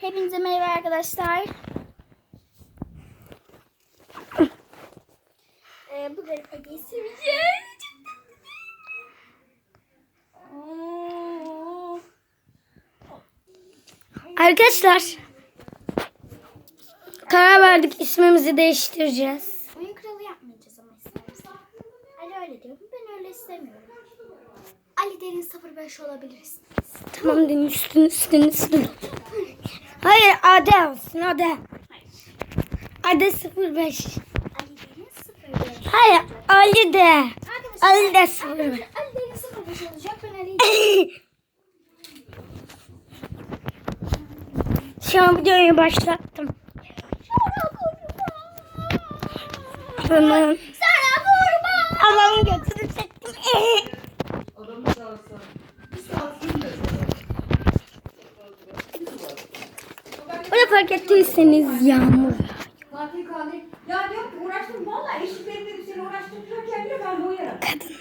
Hepinize merhaba arkadaşlar. Ee, Ege'yi seveceğiz. Oo. Arkadaşlar karar verdik ismimizi değiştireceğiz. Oyun kralı yapmayacağız ama istersen. Ali öyle diyor. Ben öyle istemiyorum. Ali Derin 05 olabilirsin. Tamam din üstün üstün üstün. Hayır Ade olsun Ade. Ade 05. Ali Derin 05. Hayır Ali de. Ali de 05. Ali Derin 05 olacak. Ben Ali'yi Şu an videoyu başlattım. Tamam. Öyle fark ettiyseniz yağmur. Kadın.